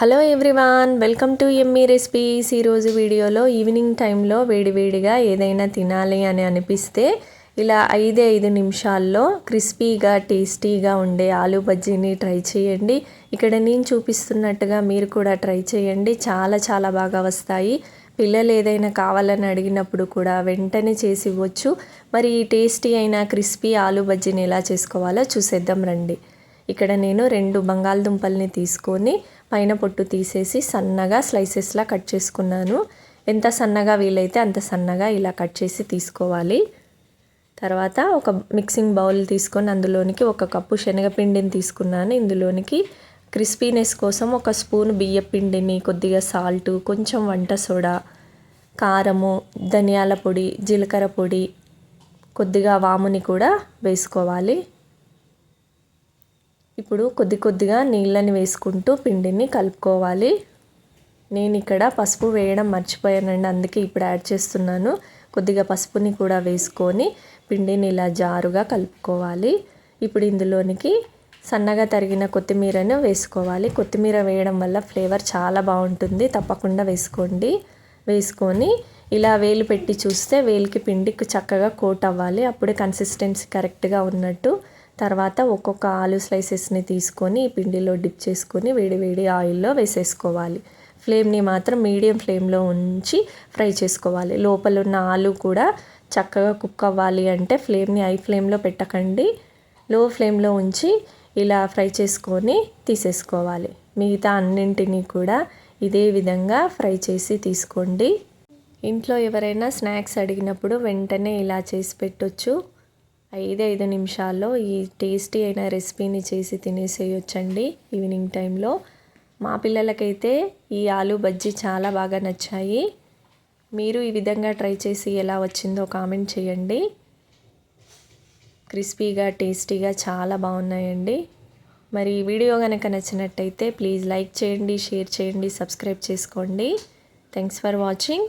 Hello everyone welcome to Emmy recipes. ఈరోజు వీడియోలో evening టైంలో వేడివేడిగా ఏదైనా తినాలి అని అనిపిస్తే ఇలా ఐదే ఐదు నిమిషాల్లో క్రిస్పీగా టేస్టీగా ఉండే ఆలూ బజ్జీని ట్రై చేయండి. ఇక్కడ నేను చూపిస్తున్నట్టుగా మీరు కూడా ట్రై చేయండి. చాలా చాలా బాగా వస్తాయి. పిల్లలు ఏదైనా కావాలని అడిగినప్పుడు కూడా వెంటనే చేసి ఇవ్వచ్చు. మరి ఈ టేస్టీ అయిన క్రిస్పీ ఆలూ బజ్జీని ఎలా చేసుకోవాలో చూసేద్దాం రండి. ఇక్కడ నేను రెండు బంగాళదుంపల్ని తీసుకొని పైన పొట్టు తీసేసి సన్నగా స్లైసెస్లా కట్ చేసుకున్నాను. ఎంత సన్నగా వీలైతే అంత సన్నగా ఇలా కట్ చేసి తీసుకోవాలి. తర్వాత ఒక మిక్సింగ్ బౌల్ తీసుకొని అందులోనికి ఒక కప్పు శనగపిండిని తీసుకున్నాను. ఇందులోనికి క్రిస్పీనెస్ కోసం ఒక స్పూన్ బియ్య పిండిని కొద్దిగా సాల్ట్ కొంచెం వంట సోడా కారము ధనియాల పొడి జీలకర్ర పొడి కొద్దిగా వాముని కూడా వేసుకోవాలి. ఇప్పుడు కొద్ది కొద్దిగా నీళ్ళని వేసుకుంటూ పిండిని కలుపుకోవాలి. నేను ఇక్కడ పసుపు వేయడం మర్చిపోయానండి అందుకే ఇప్పుడు యాడ్ చేస్తున్నాను. కొద్దిగా పసుపుని కూడా వేసుకొని పిండిని ఇలా జారుగా కలుపుకోవాలి. ఇప్పుడు ఇందులోనికి సన్నగా తరిగిన కొత్తిమీరను వేసుకోవాలి. కొత్తిమీర వేయడం వల్ల ఫ్లేవర్ చాలా బాగుంటుంది తప్పకుండా వేసుకోండి. వేసుకొని ఇలా వేలు పెట్టి చూస్తే వేలికి పిండికి చక్కగా కోట్ అవ్వాలి అప్పుడే కన్సిస్టెన్సీ కరెక్ట్గా ఉన్నట్టు. తర్వాత ఒక్కొక్క ఆలు స్లైసెస్ని తీసుకొని పిండిలో డిప్ చేసుకొని వేడి వేడి ఆయిల్లో వేసేసుకోవాలి. ఫ్లేమ్ని మాత్రం మీడియం ఫ్లేమ్లో ఉంచి ఫ్రై చేసుకోవాలి. లోపల ఉన్న ఆలు కూడా చక్కగా కుక్ అవ్వాలి అంటే ఫ్లేమ్ని హై ఫ్లేమ్లో పెట్టకండి. లో ఫ్లేమ్లో ఉంచి ఇలా ఫ్రై చేసుకొని తీసేసుకోవాలి. మిగతా అన్నింటినీ కూడా ఇదే విధంగా ఫ్రై చేసి తీసుకోండి. ఇంట్లో ఎవరైనా స్నాక్స్ అడిగినప్పుడు వెంటనే ఇలా చేసి పెట్టొచ్చు. ఐదు ఐదు నిమిషాల్లో ఈ టేస్టీ అయిన రెసిపీని చేసి తినేసేయొచ్చండి ఈవినింగ్ టైంలో. మా పిల్లలకైతే ఈ ఆలు బజ్జీ చాలా బాగా నచ్చాయి. మీరు ఈ విధంగా ట్రై చేసి ఎలా వచ్చిందో కామెంట్ చేయండి. క్రిస్పీగా టేస్టీగా చాలా బాగున్నాయండి. మరి ఈ వీడియో కనుక నచ్చినట్టయితే ప్లీజ్ లైక్ చేయండి షేర్ చేయండి సబ్స్క్రైబ్ చేసుకోండి. Thanks for watching.